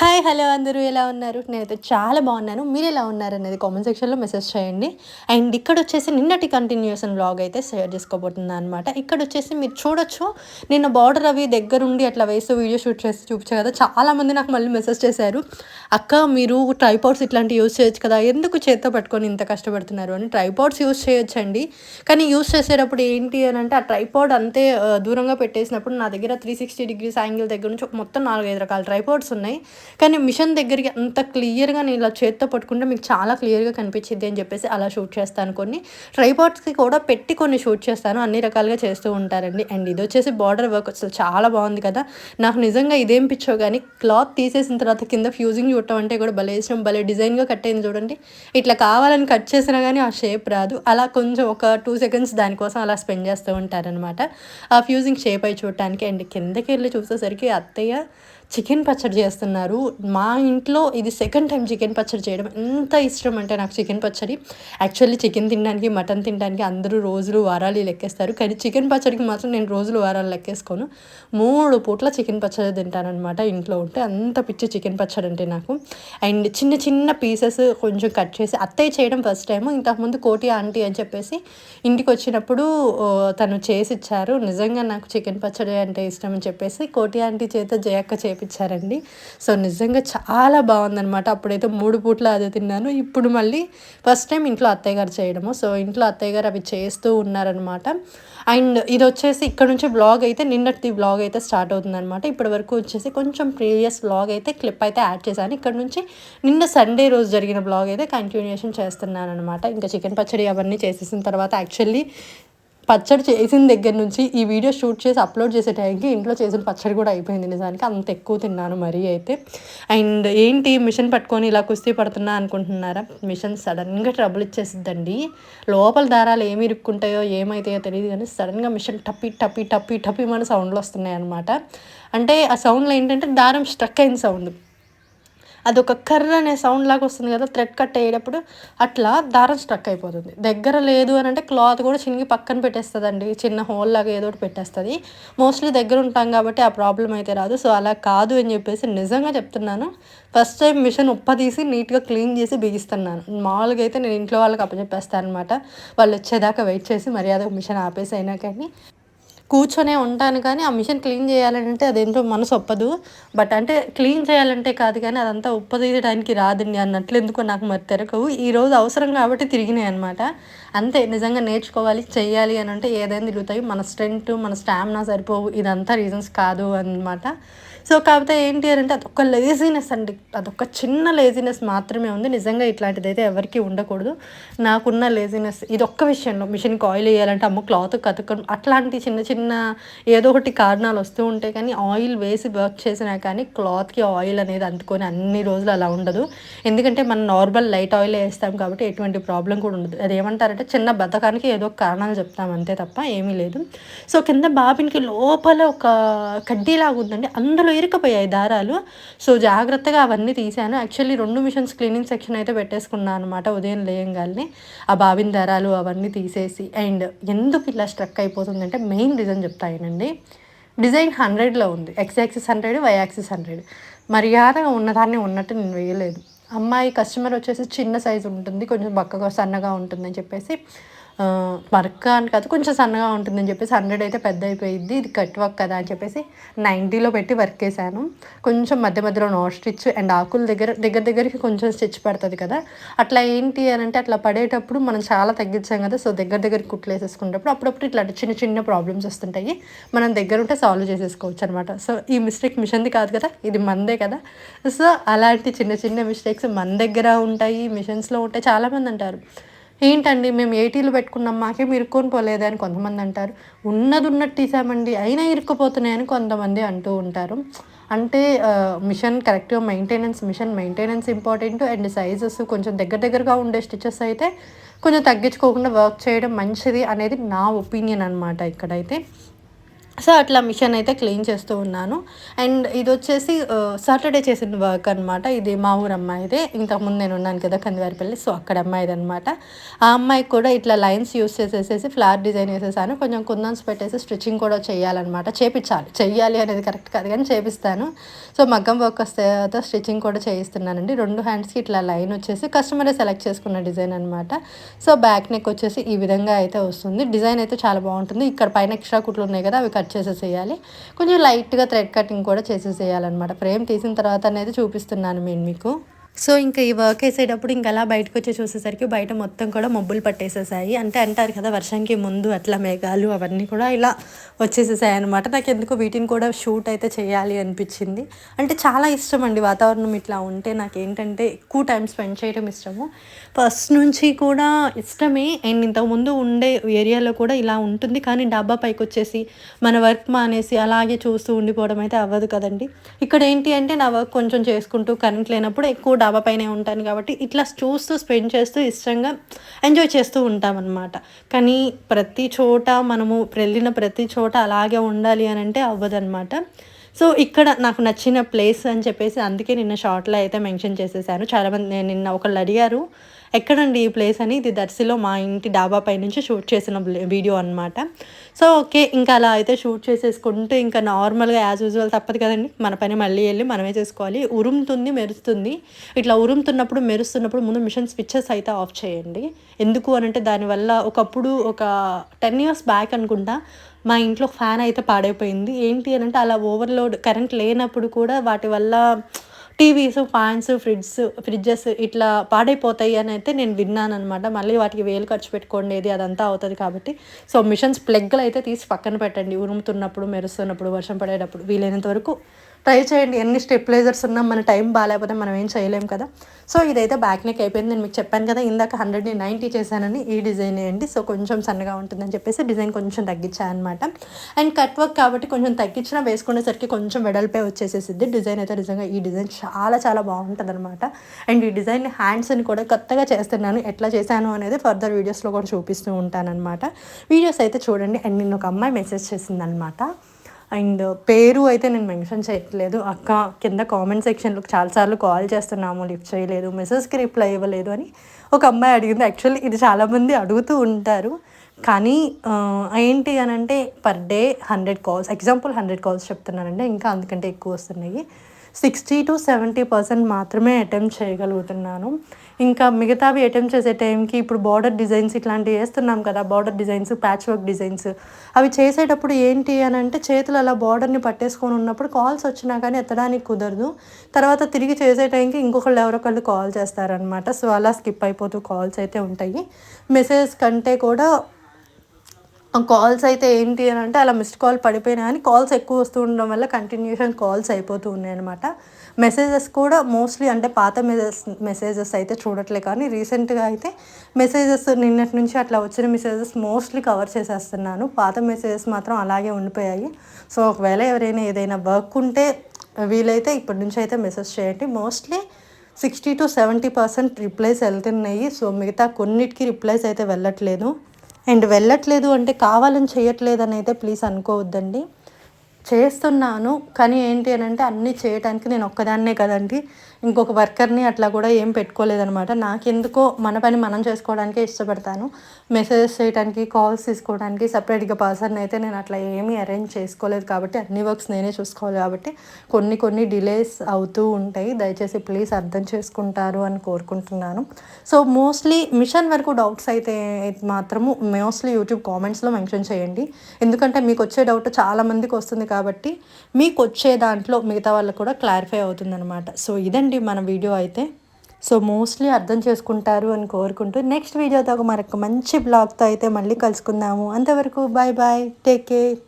Hi hello అందరూ ఎలా ఉన్నారు? నేనైతే చాలా బాగున్నాను. మీరు ఎలా ఉన్నారు అనేది కామెంట్ సెక్షన్లో మెసేజ్ చేయండి. అండ్ ఇక్కడ వచ్చేసి నిన్నటి కంటిన్యూషన్ బ్లాగ్ అయితే షేర్ చేసుకోబోతున్నాను అనమాట ఇక్కడ వచ్చేసి మీరు చూడొచ్చు నిన్న బార్డర్ అవి దగ్గరుండి అట్లా వేస్తూ వీడియో షూట్ చేసి చూపించే కదా చాలామంది నాకు మళ్ళీ మెసేజ్ చేశారు. అక్క మీరు ట్రైపాడ్స్ ఇట్లాంటివి యూస్ చేయొచ్చు కదా ఎందుకు చేత్తో పట్టుకొని ఇంత కష్టపడుతున్నారు? అని. ట్రైపాడ్స్ యూస్ చేయొచ్చండి. కానీ యూస్ చేసేటప్పుడు ఏంటి అని అంటే ఆ ట్రైపాడ్ అంతే దూరంగా పెట్టేసినప్పుడు నా దగ్గర త్రీ సిక్స్టీ డిగ్రీస్ యాంగిల్ దగ్గర నుంచి మొత్తం నాలుగైదు రకాల ట్రైపాడ్స్ ఉన్నాయి. కానీ మిషన్ దగ్గరికి అంత క్లియర్గా నేను ఇలా చేత్తో పట్టుకుంటే మీకు చాలా క్లియర్గా కనిపించింది అని చెప్పేసి అలా షూట్ చేస్తాను కొన్ని. ట్రైపాట్స్కి కూడా పెట్టి కొన్ని షూట్ చేస్తాను. అన్ని రకాలుగా చేస్తూ ఉంటారండి. అండ్ ఇది వచ్చేసి బార్డర్ వర్క్ అసలు చాలా బాగుంది కదా. నాకు నిజంగా ఇదేం పిచ్చో కానీ క్లాత్ తీసేసిన తర్వాత కింద ఫ్యూజింగ్ చూడటం అంటే కూడా భలే ఇష్టం. భలే డిజైన్గా కట్ అయింది చూడండి. ఇట్లా కావాలని కట్ చేసినా కానీ ఆ షేప్ రాదు. అలా కొంచెం ఒక టూ సెకండ్స్ దానికోసం అలా స్పెండ్ చేస్తూ ఉంటారనమాట ఆ ఫ్యూజింగ్ షేప్ అయి చూడటానికి. అండ్ కిందకి వెళ్ళి చూసేసరికి అత్తయ్య చికెన్ పచ్చడి చేస్తున్నారు. మా ఇంట్లో ఇది సెకండ్ టైం చికెన్ పచ్చడి చేయడం. ఎంత ఇష్టం అంటే నాకు చికెన్ పచ్చడి. యాక్చువల్లీ చికెన్ తినడానికి మటన్ తినడానికి అందరూ రోజులు వారాలు లెక్కేస్తారు. కానీ చికెన్ పచ్చడికి మాత్రం నేను రోజులు వారాలు లెక్కేసుకోను. మూడు పూట్ల చికెన్ పచ్చడి తింటానమాట ఇంట్లో ఉంటే. అంత పిచ్చి చికెన్ పచ్చడి అంటే నాకు. అండ్ చిన్న చిన్న పీసెస్ కొంచెం కట్ చేసి అత్తయ్య చేయడం ఫస్ట్ టైం ఇంతకుముందు కోటి ఆంటీ అని చెప్పేసి ఇంటికి వచ్చినప్పుడు తను చేసి ఇచ్చారు నిజంగా నాకు చికెన్ పచ్చడి అంటే ఇష్టం అని చెప్పేసి కోటి ఆంటీ చేత జయక్క చేపించారండి సో నిజంగా చాలా బాగుందనమాట అప్పుడైతే మూడు పూట్ల అదే తిన్నాను. ఇప్పుడు మళ్ళీ ఫస్ట్ టైం ఇంట్లో అత్తయ్య గారు చేయడము. సో ఇంట్లో అత్తయ్య గారు అవి చేస్తూ ఉన్నారనమాట అండ్ ఇది వచ్చేసి ఇక్కడ నుంచి బ్లాగ్ అయితే నిన్నటి బ్లాగ్ అయితే స్టార్ట్ అవుతుందనమాట ఇప్పటి వరకు వచ్చేసి కొంచెం ప్రీవియస్ బ్లాగ్ అయితే క్లిప్ అయితే యాడ్ చేశాను. ఇక్కడ నుంచి నిన్న సండే రోజు జరిగిన బ్లాగ్ అయితే కంటిన్యూషన్ చేస్తున్నాను అనమాట ఇంకా చికెన్ పచ్చడి అవన్నీ చేసేసిన తర్వాత యాక్చువల్లీ పచ్చడి చేసిన దగ్గర నుంచి ఈ వీడియో షూట్ చేసి అప్లోడ్ చేసే టైంకి ఇంట్లో చేసిన పచ్చడి కూడా అయిపోయింది నిజానికి. అంత ఎక్కువ తిన్నాను మరీ అయితే. అండ్ ఏంటి మిషన్ పట్టుకొని ఇలా కుస్తీ పడుతున్నా అనుకుంటున్నారా? మిషన్ సడన్గా ట్రబుల్ ఇచ్చేసిద్దండి. లోపల దారాలు ఏమి ఇరుక్కుంటాయో ఏమైతాయో తెలియదు కానీ సడన్గా మిషన్ టప్పి టప్పి టప్పి టప్పి మన సౌండ్లు వస్తున్నాయి అనమాట అంటే ఆ సౌండ్లో ఏంటంటే దారం స్ట్రక్ అయిన సౌండ్ అదొక కర్ర అనే సౌండ్ లాగా వస్తుంది కదా థ్రెడ్ కట్ అయ్యేటప్పుడు అట్లా దారం స్ట్రక్ అయిపోతుంది. దగ్గర లేదు అని అంటే క్లాత్ కూడా చినిగి పక్కన పెట్టేస్తుందండి. చిన్న హోల్ లాగా ఏదో ఒకటి పెట్టేస్తుంది. మోస్ట్లీ దగ్గర ఉంటాం కాబట్టి ఆ ప్రాబ్లం అయితే రాదు. సో అలా కాదు అని చెప్పేసి నిజంగా చెప్తున్నాను. ఫస్ట్ టైం మిషన్ ఉప్ప తీసి నీట్గా క్లీన్ చేసి బిగిస్తున్నాను. మామూలుగా అయితే నేను ఇంట్లో వాళ్ళకి అప్పచెప్పేస్తాను అనమాట వాళ్ళు వచ్చేదాకా వెయిట్ చేసి మర్యాద మిషన్ ఆపేసి అయినా కానీ కూర్చొనే ఉంటాను కానీ ఆ మిషన్ క్లీన్ చేయాలంటే అదేంటో మనసు ఒప్పదు. బట్ అంటే క్లీన్ చేయాలంటే కాదు కానీ అదంతా ఉప్పదీయడానికి రాదండి అన్నట్లు ఎందుకో నాకు మరి తెరకవు. ఈ రోజు అవసరం కాబట్టి తిరిగినాయి అనమాట అంతే నిజంగా నేర్చుకోవాలి చేయాలి అని అంటే ఏదైనా తిరుగుతాయి. మన స్ట్రెంగ్త్ మన స్టామినా సరిపోవు. ఇదంతా రీజన్స్ కాదు అన్నమాట. సో కాకపోతే ఏంటి అని అంటే అదొక లేజినెస్ అండి. అదొక చిన్న లేజినెస్ మాత్రమే ఉంది. నిజంగా ఇట్లాంటిది అయితే ఎవరికి ఉండకూడదు. నాకున్న లేజినెస్ ఇది ఒక్క విషయంలో మిషన్కి ఆయిల్ వేయాలంటే అమ్మ క్లాత్ కతుక్కడం అట్లాంటి చిన్న చిన్న ఏదో ఒకటి కారణాలు వస్తూ ఉంటాయి కానీ ఆయిల్ వేసి వర్క్ చేసినా కానీ క్లాత్కి ఆయిల్ అనేది అందుకొని అన్ని రోజులు అలా ఉండదు. ఎందుకంటే మనం నార్మల్ లైట్ ఆయిల్ వేస్తాం కాబట్టి ఎటువంటి ప్రాబ్లం కూడా ఉండదు. అది ఏమంటారంటే చిన్న బతకానికి ఏదో ఒక కారణాలు చెప్తాం అంతే తప్ప ఏమీ లేదు. సో కింద బాబిన్కి లోపల ఒక కడ్డీలాగా ఉందండి. అందులో ఇరుకపోయాయి దారాలు. సో జాగ్రత్తగా అవన్నీ తీసాను యాక్చువల్లీ రెండు మిషన్స్ క్లీనింగ్ సెక్షన్ అయితే పెట్టేసుకున్నాను అనమాట ఉదయం లేయంగానే ఆ బాబిన్ దారాలు అవన్నీ తీసేసి అండ్ ఎందుకు ఇలా స్ట్రక్ అయిపోతుందంటే మెయిన్ రీజన్ చెప్తాయనండి డిజైన్ హండ్రెడ్లో ఉంది. X axis hundred Y axis hundred. మర్యాదగా ఉన్నదాన్ని ఉన్నట్టు నేను వేయలేదు. అమ్మాయి కస్టమర్ వచ్చేసి చిన్న సైజు ఉంటుంది కొంచెం బక్కగా సన్నగా ఉంటుందని చెప్పేసి వర్క్ అని కాదు కొంచెం సన్నగా ఉంటుందని చెప్పేసి హండ్రెడ్ అయితే పెద్ద అయిపోయింది ఇది కట్ వర్క్ కదా అని చెప్పేసి నైంటీలో పెట్టి వర్క్ వేసాను కొంచెం మధ్య మధ్యలో నో స్టిచ్ అండ్ ఆకుల దగ్గర దగ్గర దగ్గరికి కొంచెం స్టిచ్ పడుతుంది కదా. అట్లా ఏంటి అని అంటే అట్లా పడేటప్పుడు మనం చాలా తగ్గించాం కదా సో దగ్గర దగ్గరికి కుట్లు వేసేసుకునేటప్పుడు అప్పుడప్పుడు ఇట్లాంటి చిన్న చిన్న ప్రాబ్లమ్స్ వస్తుంటాయి. మనం దగ్గర ఉంటే సాల్వ్ చేసేసుకోవచ్చు అనమాట సో ఈ మిస్టేక్ మిషన్ది కాదు కదా ఇది మందే కదా. సో అలాంటి చిన్న చిన్న మిస్టేక్స్ మన దగ్గర ఉంటాయి మిషన్స్లో ఉంటాయి చాలామంది అంటారు. ఏంటండి మేము ఏటీలు పెట్టుకున్నాం మాకేం ఇరుక్కొని పోలేదు అని కొంతమంది అంటారు. ఉన్నది ఉన్నట్టు తీసామండి అయినా ఇరుక్కుపోతున్నాయని కొంతమంది అంటూ ఉంటారు. అంటే మిషన్ కరెక్ట్గా maintenance machine maintenance important and sizes కొంచెం దగ్గర దగ్గరగా ఉండే స్టిచెస్ అయితే కొంచెం తగ్గించుకోకుండా వర్క్ చేయడం మంచిది అనేది నా ఒపీనియన్ అనమాట ఇక్కడైతే. సో అట్లా మిషన్ అయితే క్లీన్ చేస్తూ ఉన్నాను. అండ్ ఇది వచ్చేసి సాటర్డే చేసిన వర్క్ అనమాట ఇది మా ఊరు అమ్మాయిదే ఇంతకుముందు నేను ఉన్నాను కదా కందివారిపల్లి సో అక్కడ అమ్మాయిది అనమాట ఆ అమ్మాయికి కూడా ఇట్లా లైన్స్ యూస్ చేసేసేసి ఫ్లవర్ డిజైన్ వేసేసాను కొంచెం కుందన్స్ పెట్టేసి స్టిచ్చింగ్ కూడా చేయాలన్నమాట. చేపించాలి చెయ్యాలి అనేది కరెక్ట్ కాదు కానీ చేపిస్తాను. సో మగ్గం వర్క్ వస్తే స్టిచ్చింగ్ కూడా చేయిస్తున్నానండి. రెండు హ్యాండ్స్కి ఇట్లా లైన్ వచ్చేసి కస్టమరే సెలెక్ట్ చేసుకున్న డిజైన్ అనమాట సో బ్యాక్ నెక్ వచ్చేసి ఈ విధంగా అయితే వస్తుంది. డిజైన్ అయితే చాలా బాగుంటుంది. ఇక్కడ పైన ఎక్స్ట్రా కుట్లు ఉన్నాయి కదా అవి కట్ చేసేసేయాలి. కొంచెం లైట్గా థ్రెడ్ కటింగ్ కూడా చేసేసేయాలన్నమాట. ఫ్రేమ్ తీసిన తర్వాత అనేది చూపిస్తున్నాను నేను మీకు. సో ఇంకా ఈ వర్క్ వేసేటప్పుడు ఇంకా అలా బయటకు వచ్చి చూసేసరికి బయట మొత్తం కూడా మబ్బులు పట్టేసేసాయి. అంటే అంటారు కదా వర్షానికి ముందు అట్లా మేఘాలు అవన్నీ కూడా ఇలా వచ్చేసేసాయి అనమాట నాకు ఎందుకో వీటిని కూడా షూట్ అయితే చేయాలి అనిపించింది. అంటే చాలా ఇష్టం అండి వాతావరణం ఇట్లా ఉంటే నాకు ఏంటంటే ఎక్కువ టైం స్పెండ్ చేయడం ఇష్టము. ఫస్ట్ నుంచి కూడా ఇష్టమే. అండ్ ఇంతకుముందు ఉండే ఏరియాలో కూడా ఇలా ఉంటుంది. కానీ డబ్బా పైకి వచ్చేసి మన వర్క్ మానేసి అలాగే చూస్తూ ఉండిపోవడం అయితే అవ్వదు కదండి. ఇక్కడ ఏంటి అంటే నా వర్క్ కొంచెం చేసుకుంటూ కరెంట్ లేనప్పుడు ఎక్కువ డాబా పైనే ఉంటాను కాబట్టి ఇట్లా చూస్తూ స్పెండ్ చేస్తూ ఇష్టంగా ఎంజాయ్ చేస్తూ ఉంటామన్నమాట. కానీ ప్రతి చోట మనము వెళ్ళిన ప్రతి చోట అలాగే ఉండాలి అని అంటే అవ్వదన్నమాట. సో ఇక్కడ నాకు నచ్చిన ప్లేస్ అని చెప్పేసి అందుకే నిన్న షార్ట్లో అయితే మెన్షన్ చేసేసాను. చాలామంది నిన్న ఒకళ్ళు అడిగారు ఎక్కడండి ఈ ప్లేస్ అని ఇది దర్శిలో మా ఇంటి డాబా పై నుంచి షూట్ చేసిన వీడియో అనమాట సో ఓకే ఇంకా అలా అయితే షూట్ చేసేసుకుంటూ ఇంకా నార్మల్గా యాజ్ యూజువల్ తప్పదు కదండి. మన పని మళ్ళీ వెళ్ళి మనమే చేసుకోవాలి. ఉరుముతుంది మెరుస్తుంది. ఇట్లా ఉరుముతున్నప్పుడు మెరుస్తున్నప్పుడు ముందు మిషన్ స్విచ్చెస్ అయితే ఆఫ్ చేయండి. ఎందుకు అని అంటే దానివల్ల ఒకప్పుడు ఒక టెన్ ఇయర్స్ బ్యాక్ అనుకుంటా మా ఇంట్లో ఫ్యాన్ అయితే పాడైపోయింది. ఏంటి అని అంటే అలా ఓవర్లోడ్ కరెంట్ లేనప్పుడు కూడా వాటి వల్ల టీవీస్ ఫ్యాన్స్ ఫ్రిడ్జ్ ఫ్రిడ్జెస్ ఇట్లా పాడైపోతాయి అని అయితే నేను విన్నాను అనమాట మళ్ళీ వాటికి వేలు ఖర్చు పెట్టుకోండి అదంతా అవుతుంది కాబట్టి. సో మిషన్స్ ప్లగ్లు అయితే తీసి పక్కన పెట్టండి. ఉరుముతున్నప్పుడు మెరుస్తున్నప్పుడు వర్షం పడేటప్పుడు వీలైనంత వరకు ట్రై చేయండి. ఎన్ని స్టెప్లైజర్స్ ఉన్నా మన టైం బాగాలేకపోతే మనం ఏం చేయలేం కదా. సో ఇదైతే బ్యాక్ నెక్ అయిపోయింది. నేను మీకు చెప్పాను కదా ఇందాక హండ్రెడ్ని నైంటీ చేశానని ఈ డిజైన్ వేయండి సో కొంచెం సన్నగా ఉంటుందని చెప్పేసి డిజైన్ కొంచెం తగ్గించానమాట అండ్ కట్ వర్క్ కాబట్టి కొంచెం తగ్గించినా వేసుకునేసరికి కొంచెం వెడల్పే వచ్చేసేసిద్ది. డిజైన్ అయితే నిజంగా ఈ డిజైన్ చాలా చాలా బాగుంటుంది అనమాట అండ్ ఈ డిజైన్ హ్యాండ్స్ని కూడా కొత్తగా చేస్తున్నాను. ఎట్లా చేశాను అనేది ఫర్దర్ వీడియోస్లో కూడా చూపిస్తూ ఉంటానన్నమాట. వీడియోస్ అయితే చూడండి. అండ్ నేను ఒక అమ్మాయి మెసేజ్ చేసిందనమాట అండ్ పేరు అయితే నేను మెన్షన్ చేయట్లేదు. అక్క కింద కామెంట్ సెక్షన్లో చాలాసార్లు కాల్ చేస్తున్నాము లిఫ్ట్ చేయలేదు మెసేజ్కి రిప్లై ఇవ్వలేదు అని ఒక అమ్మాయి అడిగింది. యాక్చువల్లీ ఇది చాలామంది అడుగుతూ ఉంటారు. కానీ ఏంటి అని అంటే per day hundred calls example hundred calls చెప్తున్నానంటే ఇంకా అందుకంటే ఎక్కువ వస్తున్నాయి. సిక్స్టీ టు సెవెంటీ పర్సెంట్ మాత్రమే అటెంప్ట్ చేయగలుగుతున్నాను. ఇంకా మిగతావి అటెంప్ట్ చేసే టైంకి ఇప్పుడు బార్డర్ డిజైన్స్ ఇట్లాంటివి వేస్తున్నాం కదా border designs patch work designs. అవి చేసేటప్పుడు ఏంటి అని అంటే చేతులు అలా బార్డర్ని పట్టేసుకొని ఉన్నప్పుడు కాల్స్ వచ్చినా కానీ ఎత్తడానికి కుదరదు. తర్వాత తిరిగి చేసే టైంకి ఇంకొకళ్ళు ఎవరొకళ్ళు కాల్ చేస్తారనమాట సో అలా స్కిప్ అయిపోతూ కాల్స్ అయితే ఉంటాయి. మెసేజ్ కంటే కూడా కాల్స్ అయితే ఏంటి అని అంటే అలా మిస్డ్ కాల్ పడిపోయినా కానీ కాల్స్ ఎక్కువ వస్తూ ఉండడం వల్ల కంటిన్యూషన్ కాల్స్ అయిపోతూ ఉన్నాయి అనమాట మెసేజెస్ కూడా మోస్ట్లీ అంటే పాత మెసేజెస్ మెసేజెస్ అయితే చూడట్లే కానీ రీసెంట్గా అయితే మెసేజెస్ నిన్నటి నుంచి అట్లా వచ్చిన మెసేజెస్ మోస్ట్లీ కవర్ చేసేస్తున్నాను. పాత మెసేజెస్ మాత్రం అలాగే ఉండిపోయాయి. సో ఒకవేళ ఎవరైనా ఏదైనా వర్క్ ఉంటే వీలైతే ఇప్పటి నుంచి అయితే మెసేజ్ చేయండి. Mostly sixty to seventy percent replies వెళ్తున్నాయి. సో మిగతా కొన్నిటికి రిప్లైస్ అయితే వెళ్ళట్లేదు. అండ్ వెళ్ళట్లేదు అంటే కావాలని చేయట్లేదు అని అయితే ప్లీజ్ అనుకోవద్దండి. చేస్తున్నాను కానీ ఏంటి అని అంటే అన్నీ చేయడానికి నేను ఒక్కదాన్నే కదండి. ఇంకొక వర్కర్ని అట్లా కూడా ఏం పెట్టుకోలేదనమాట నాకెందుకో మన పని మనం చేసుకోవడానికే ఇష్టపడతాను. మెసేజెస్ చేయడానికి కాల్స్ తీసుకోవడానికి సపరేట్గా పర్సన్ అయితే నేను అట్లా ఏమీ అరేంజ్ చేసుకోలేదు కాబట్టి అన్ని వర్క్స్ నేనే చూసుకోవాలి కాబట్టి కొన్ని కొన్ని డిలేస్ అవుతూ ఉంటాయి. దయచేసి ప్లీజ్ అర్థం చేసుకుంటారు అని కోరుకుంటున్నాను. సో మోస్ట్లీ మిషన్ వరకు డౌట్స్ అయితే మాత్రము మోస్ట్లీ యూట్యూబ్ కామెంట్స్లో మెన్షన్ చేయండి. ఎందుకంటే మీకు వచ్చే డౌట్ చాలామందికి వస్తుంది కాబట్టి మీకు వచ్చే దాంట్లో మిగతా వాళ్ళకు కూడా క్లారిఫై అవుతుందన్నమాట. సో ఇదండి మన వీడియో అయితే. సో మోస్ట్లీ అర్థం చేసుకుంటారు అని కోరుకుంటూ నెక్స్ట్ వీడియోతో మరొక మంచి బ్లాగ్తో అయితే మళ్ళీ కలుసుకుందాము. అంతవరకు బాయ్ బాయ్ టేక్ కేర్.